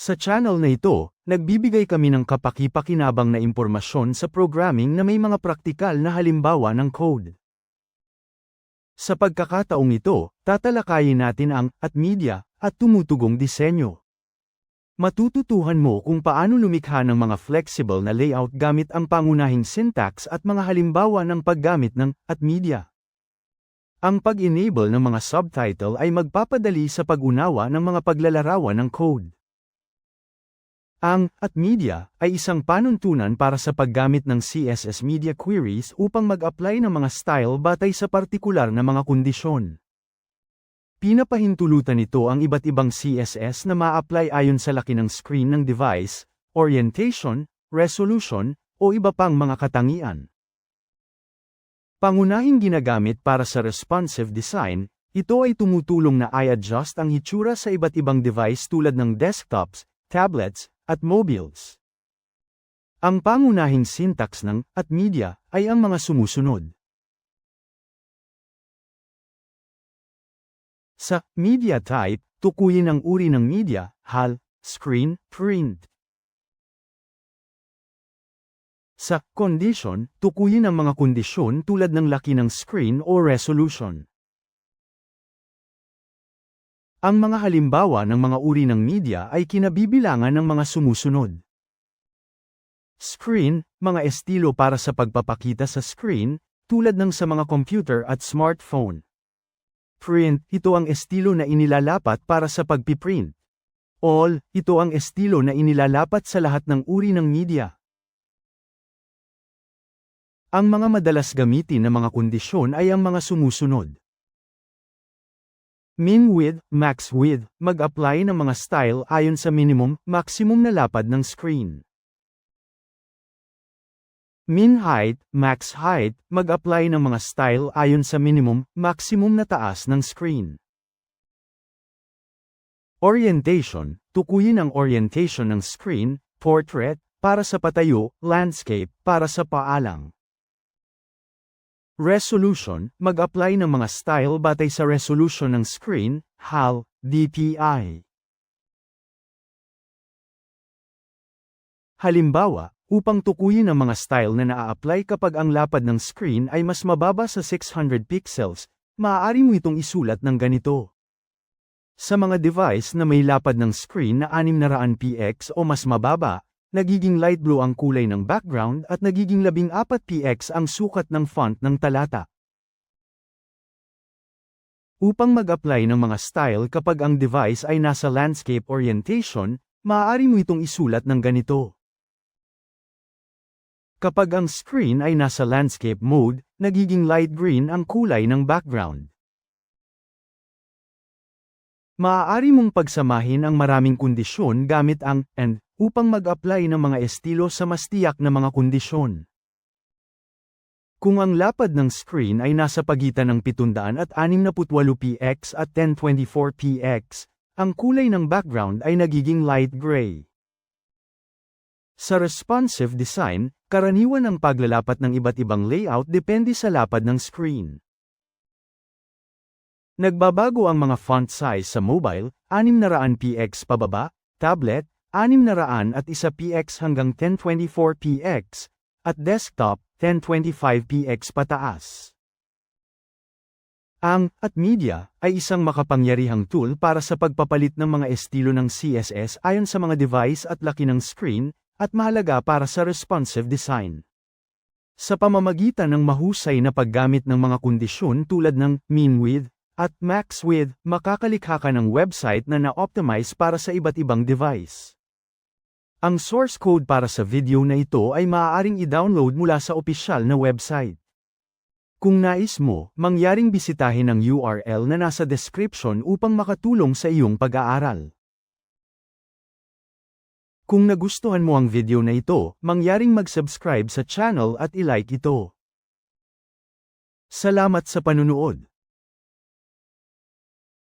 Sa channel na ito, nagbibigay kami ng kapaki-pakinabang na impormasyon sa programming na may mga praktikal na halimbawa ng code. Sa pagkakataong ito, tatalakayin natin ang at media at tumutugong disenyo. Matututuhan mo kung paano lumikha ng mga flexible na layout gamit ang pangunahing syntax at mga halimbawa ng paggamit ng at media. Ang pag-enable ng mga subtitle ay magpapadali sa pag-unawa ng mga paglalarawan ng code. Ang at media ay isang panuntunan para sa paggamit ng CSS media queries upang mag-apply ng mga style batay sa partikular na mga kondisyon. Pinapahintulutan nito ang iba't ibang CSS na ma-apply ayon sa laki ng screen ng device, orientation, resolution, o iba pang mga katangian. Pangunahing ginagamit para sa responsive design, ito ay tumutulong na i-adjust ang hitsura sa iba't ibang device tulad ng desktops, tablets, at mobiles. Ang pangunahing syntax ng at media ay ang mga sumusunod. Sa media type, tukuyin ang uri ng media, HAL, screen, print. Sa condition, tukuyin ang mga kondisyon tulad ng laki ng screen o resolution. Ang mga halimbawa ng mga uri ng media ay kinabibilangan ng mga sumusunod. Screen, mga estilo para sa pagpapakita sa screen, tulad ng sa mga computer at smartphone. Print, ito ang estilo na inilalapat para sa pagpiprint. All, ito ang estilo na inilalapat sa lahat ng uri ng media. Ang mga madalas gamitin na mga kondisyon ay ang mga sumusunod. Min width, max width, mag-apply ng mga style ayon sa minimum, maximum na lapad ng screen. Min height, max height, mag-apply ng mga style ayon sa minimum, maximum na taas ng screen. Orientation, tukuyin ang orientation ng screen, portrait, para sa patayo, landscape, para sa paalang. Resolution, mag-apply ng mga style batay sa resolution ng screen, HAL, DPI. Halimbawa, upang tukuyin ang mga style na naa-apply kapag ang lapad ng screen ay mas mababa sa 600 pixels, maaari mo itong isulat ng ganito. Sa mga device na may lapad ng screen na 600 px o mas mababa, Nagiging light blue ang kulay ng background at nagiging 14 px ang sukat ng font ng talata. Upang mag-apply ng mga style kapag ang device ay nasa landscape orientation, maaari mo itong isulat ng ganito. Kapag ang screen ay nasa landscape mode, nagiging light green ang kulay ng background. Maaari mong pagsamahin ang maraming kondisyon gamit ang and upang mag-apply ng mga estilo sa mas tiyak na mga kondisyon. Kung ang lapad ng screen ay nasa pagitan ng 768px at 1024px, ang kulay ng background ay nagiging light gray. Sa responsive design, karaniwan ang paglalapat ng iba't ibang layout depende sa lapad ng screen. Nagbabago ang mga font size sa mobile, 600px pababa, tablet, 600 at 1 px hanggang 1024 px, at desktop 1025 px pataas. Ang at media ay isang makapangyarihang tool para sa pagpapalit ng mga estilo ng CSS ayon sa mga device at laki ng screen, at mahalaga para sa responsive design. Sa pamamagitan ng mahusay na paggamit ng mga kondisyon tulad ng mean width at max width, makakalikha ka ng website na na-optimize para sa iba't ibang device. Ang source code para sa video na ito ay maaaring i-download mula sa opisyal na website. Kung nais mo, mangyaring bisitahin ang URL na nasa description upang makatulong sa iyong pag-aaral. Kung nagustuhan mo ang video na ito, mangyaring mag-subscribe sa channel at i-like ito. Salamat sa panunood.